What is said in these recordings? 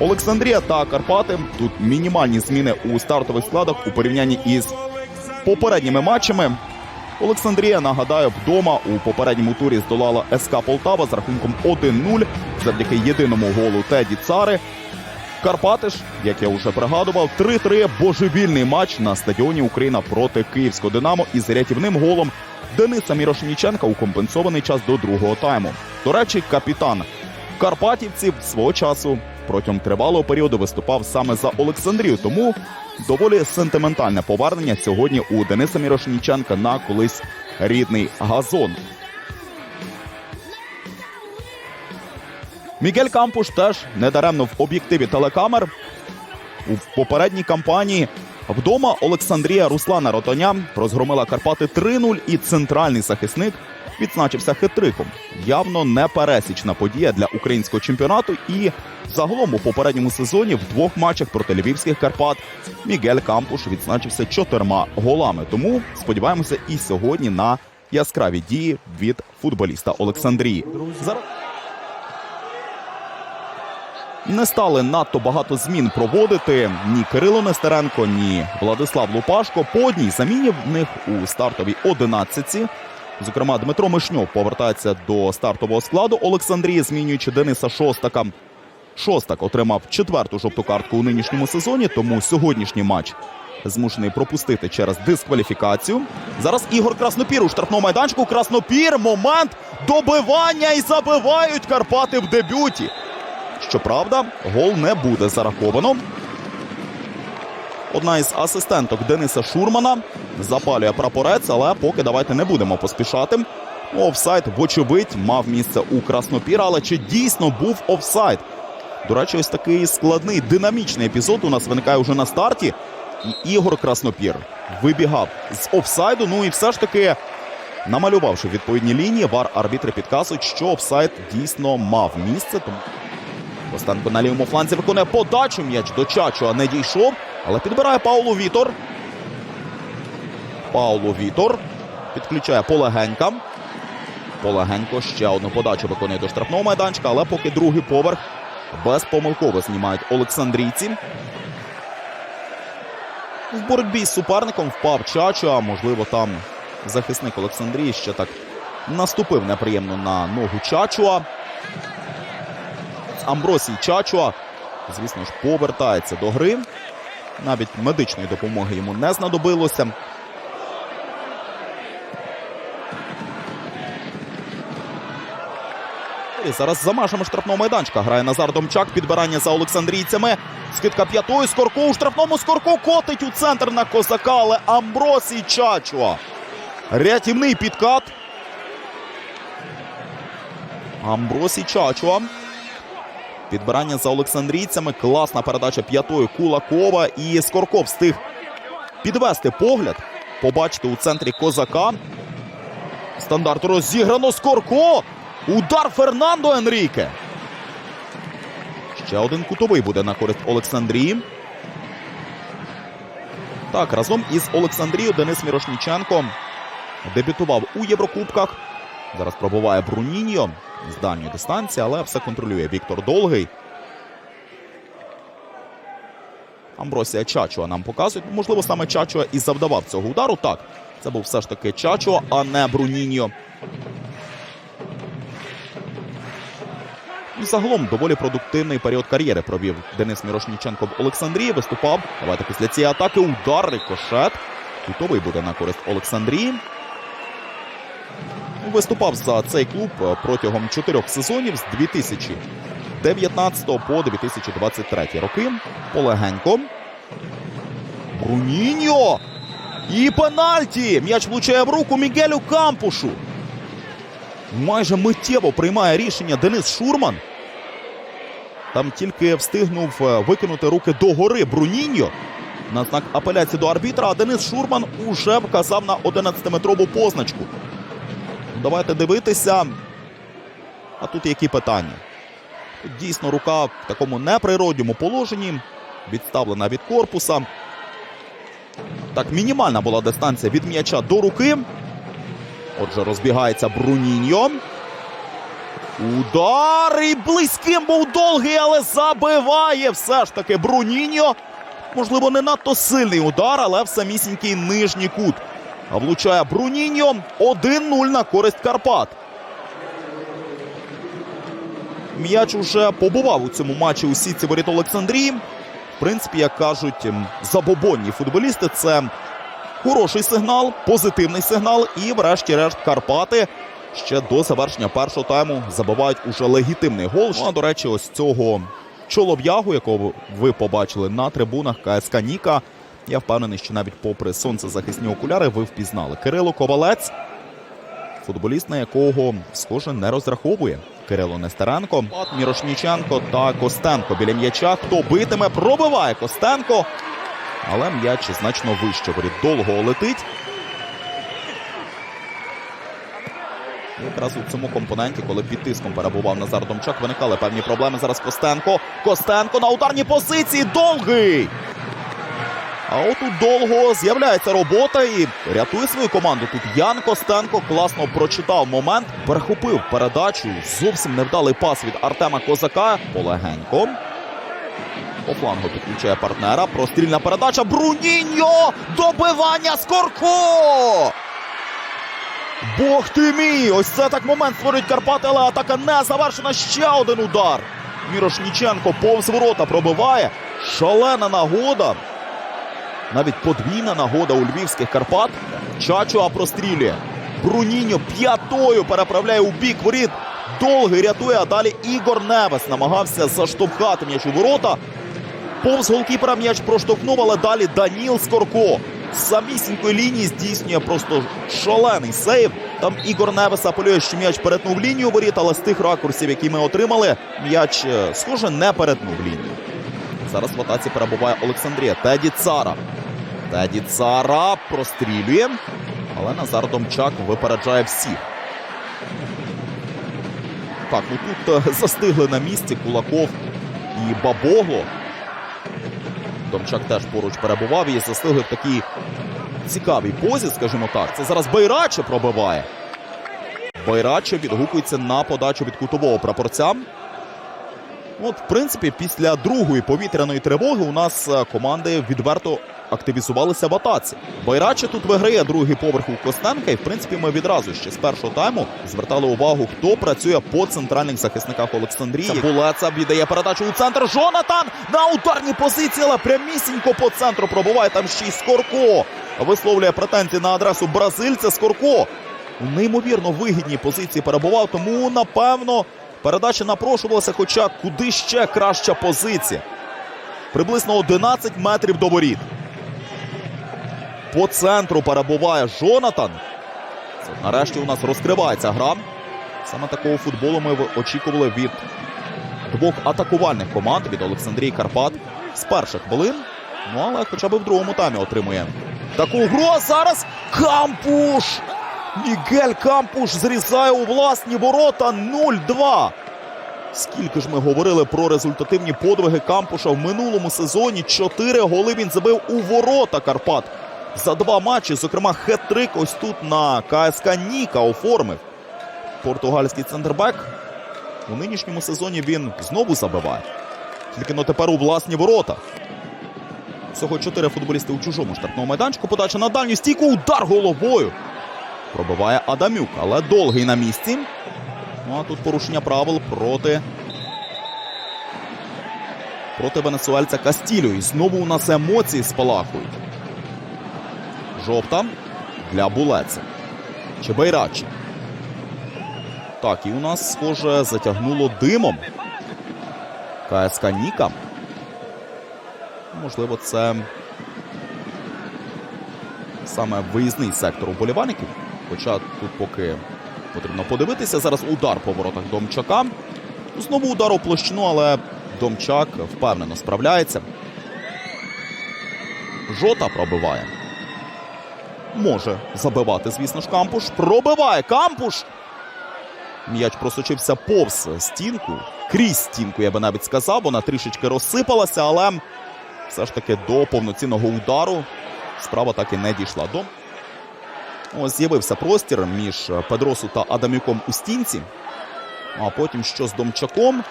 Олександрія та Карпати. Тут мінімальні зміни у стартових складах у порівнянні із попередніми матчами. Олександрія, нагадаю, вдома у попередньому турі здолала СК Полтава з рахунком 1-0 завдяки єдиному голу Теді Цари. Карпати ж, як я вже пригадував, 3-3 божевільний матч на стадіоні Україна проти Київського Динамо із рятівним голом Дениса Мірошніченка у компенсований час до другого тайму. До речі, капітан Карпатівців свого часу протягом тривалого періоду виступав саме за Олександрію. Тому доволі сентиментальне повернення сьогодні у Дениса Мірошніченка на колись рідний газон. Мігель Кампуш теж недаремно в об'єктиві телекамер у попередній кампанії. Вдома Олександрія Руслана Ротоня розгромила Карпати 3-0 і центральний захисник відзначився хитриком. Явно непересічна подія для українського чемпіонату. І загалом у попередньому сезоні в двох матчах проти львівських Карпат Мігель Кампуш відзначився чотирма голами. Тому сподіваємося і сьогодні на яскраві дії від футболіста Олександрії. Не стали надто багато змін проводити ні Кирило Нестеренко, ні Владислав Лупашко. По одній заміні в них у стартовій одинадцятці. Зокрема, Дмитро Мишньов повертається до стартового складу Олександрії, змінюючи Дениса Шостака. Шостак отримав четверту жовту картку у нинішньому сезоні, тому сьогоднішній матч змушений пропустити через дискваліфікацію. Зараз Ігор Краснопір у штрафному майданчику. Краснопір. Момент добивання і забивають Карпати в дебюті. Щоправда, гол не буде зараховано. Одна із асистенток Дениса Шурмана запалює прапорець, але поки давайте не будемо поспішати. Офсайд, вочевидь, мав місце у Краснопіра, але чи дійсно був офсайд? До речі, ось такий складний динамічний епізод у нас виникає уже на старті. І Ігор Краснопір вибігав з офсайду. Ну і все ж таки, намалювавши відповідні лінії, вар арбітри підказують, що офсайд дійсно мав місце. Тому Костенко на лівому фланзі виконує подачу. М'яч до Чачуа не дійшов, але підбирає Паулу Вітор. Паулу Вітор підключає Полегенька. Полегенько ще одну подачу виконує до штрафного майданчика, але поки другий поверх безпомилково знімають Олександрійці. В боротьбі з суперником впав Чачуа. Можливо, там захисник Олександрії ще так наступив неприємно на ногу Чачуа. Амбросій Чачуа, звісно ж, повертається до гри. Навіть медичної допомоги йому не знадобилося. І зараз за межами штрафного майданчика грає Назар Домчак. Підбирання за олександрійцями. Скидка п'ятою. Скорко у штрафному Скорко котить у центр на козака, але Амбросій Чачуа. Рятівний підкат. Амбросій Чачуа. Підбирання за олександрійцями. Класна передача п'ятою Кулакова. І Скорко встиг підвести погляд. Побачити у центрі козака. Стандарт розіграно Скорко. Удар Фернандо Енріке. Ще один кутовий буде на користь Олександрії. Так, разом із Олександрією Денис Мірошніченко дебютував у Єврокубках. Зараз пробуває Бруніньо з дальньої дистанції, але все контролює Віктор Долгий. Амбросія Чачуа нам показують. Ну, Можливо, саме Чачуа і завдавав цього удару. Так, це був все ж таки Чачуа, а не Бруніньо. І загалом доволі продуктивний період кар'єри провів Денис Мірошніченко в Олександрії. Виступав. Давайте після цієї атаки удар рикошет. Кутовий буде на користь Олександрії. Виступав за цей клуб е, протягом чотирьох сезонів з 2019 по 2023 роки. Полегенько. Бруніньо. І пенальті. М'яч влучає в руку Мігелю Кампушу. Майже миттєво приймає рішення Денис Шурман. Там тільки встигнув е, викинути руки догори Бруніньо на знак апеляції до арбітра, а Денис Шурман уже вказав на 11-метрову позначку. Давайте дивитися. А тут які питання? Тут дійсно рука в такому неприродньому положенні, відставлена від корпуса. Так, мінімальна була дистанція від м'яча до руки. Отже, розбігається Бруніньо. Удар і близьким був довгий, але забиває все ж таки Бруніньо. Можливо, не надто сильний удар, але в самісінький нижній кут. А влучає Бруніньо 1-0 на користь Карпат. М'яч уже побував у цьому матчі у сітці воріт Олександрії. В принципі, як кажуть забобонні футболісти, це хороший сигнал, позитивний сигнал. І, врешті-решт, Карпати ще до завершення першого тайму забивають уже легітимний гол. Ну, а до речі, ось цього чолов'ягу, якого ви побачили на трибунах КСК Ніка. Я впевнений, що навіть попри сонцезахисні окуляри ви впізнали. Кирило Ковалець, футболіст, на якого схоже не розраховує. Кирило Нестеренко, Мірошніченко та Костенко біля м'яча. Хто битиме, пробиває Костенко. Але м'яч значно вище. Воріт довго летить. І Якраз у цьому компоненті, коли під тиском перебував Назар Домчак, виникали певні проблеми. Зараз Костенко. Костенко на ударній позиції. Довгий. А отут довго з'являється робота і рятує свою команду. Тут Ян Костенко класно прочитав момент, перехопив передачу. Зовсім невдалий пас від Артема Козака. Полегенько. По флангу підключає партнера. Прострільна передача. Бруніньо! Добивання Скорко! Бог ти мій! Ось це так момент створюють Карпати, але атака не завершена. Ще один удар. Мірошніченко повз ворота пробиває. Шалена нагода. Навіть подвійна нагода у львівських Карпат. Чачуа прострілює. Бруніньо п'ятою переправляє у бік воріт. Довгий рятує, а далі Ігор Невес намагався заштовхати м'яч у ворота. Повз голкіпера м'яч проштовхнув, але далі Даніл Скорко з самісінької лінії здійснює просто шалений сейв. Там Ігор Невес апелює, що м'яч перетнув лінію воріт, але з тих ракурсів, які ми отримали, м'яч, е, схоже, не перетнув лінію. Зараз в атаці перебуває Олександрія. Теді Цара. Теді Цара прострілює. Але Назар Домчак випереджає всіх. Так, ну тут е, застигли на місці Кулаков і Бабогло. Домчак теж поруч перебував і застигли в такій цікавій позі, скажімо так. Це зараз Байраче пробиває. Байраче відгукується на подачу від кутового прапорця. От, в принципі, після другої повітряної тривоги у нас е, команди відверто активізувалися в атаці. Байраче тут виграє другий поверх у Костенка, і в принципі ми відразу ще з першого тайму звертали увагу, хто працює по центральних захисниках Олександрії. Булеца віддає передачу у центр. Жонатан на ударній позиції, але прямісінько по центру пробуває там ще й Скорко. Висловлює претензії на адресу бразильця Скорко. У неймовірно вигідній позиції перебував, тому напевно. Передача напрошувалася, хоча куди ще краща позиція. Приблизно 11 метрів до воріт. По центру перебуває Жонатан. Це, нарешті у нас розкривається гра. Саме такого футболу ми очікували від двох атакувальних команд від Олександрії Карпат з перших хвилин. Ну, але хоча б в другому таймі отримує таку гру. А зараз Кампуш! Мігель Кампуш зрізає у власні ворота 0-2. Скільки ж ми говорили про результативні подвиги Кампуша в минулому сезоні. Чотири голи він забив у ворота Карпат за два матчі. Зокрема, хет-трик ось тут на КСК Ніка оформив. Португальський центрбек. У нинішньому сезоні він знову забиває. Тільки но тепер у власні ворота. Всього чотири футболісти у чужому штрафному майданчику. Подача на дальню стійку. Удар головою. Пробиває Адамюк, але довгий на місці. Ну а тут порушення правил проти. Проти венесуельця Кастілю. І знову у нас емоції спалахують. Жовта для Булеца. Чебайрачі. Так, і у нас, схоже, затягнуло димом. КСК Ніка. Можливо, це саме виїзний сектор уболівальників. Хоча тут поки потрібно подивитися. Зараз удар по воротах Домчака. Знову удар у площину, але Домчак впевнено справляється. Жота пробиває. Може забивати, звісно ж, кампуш. Пробиває кампуш. М'яч просочився повз стінку. Крізь стінку, я би навіть сказав. Вона трішечки розсипалася, але все ж таки до повноцінного удару справа так і не дійшла до. Ось з'явився простір між Педросу та Адамюком у стінці. А потім що з Домчаком.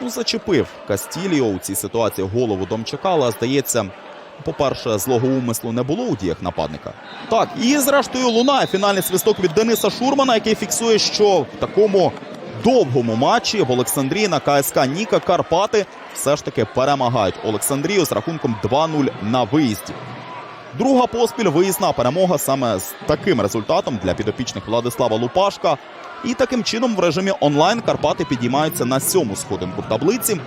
Ну, зачепив Кастіліо у цій ситуації голову Домчака, але здається, по-перше, злого умислу не було у діях нападника. Так, і зрештою лунає фінальний свисток від Дениса Шурмана, який фіксує, що в такому довгому матчі в Олександрії на КСК Ніка Карпати все ж таки перемагають Олександрію з рахунком 2-0 на виїзді. Друга поспіль виїзна перемога саме з таким результатом для підопічних Владислава Лупашка. І таким чином в режимі онлайн Карпати підіймаються на сьому сходинку в таблиці.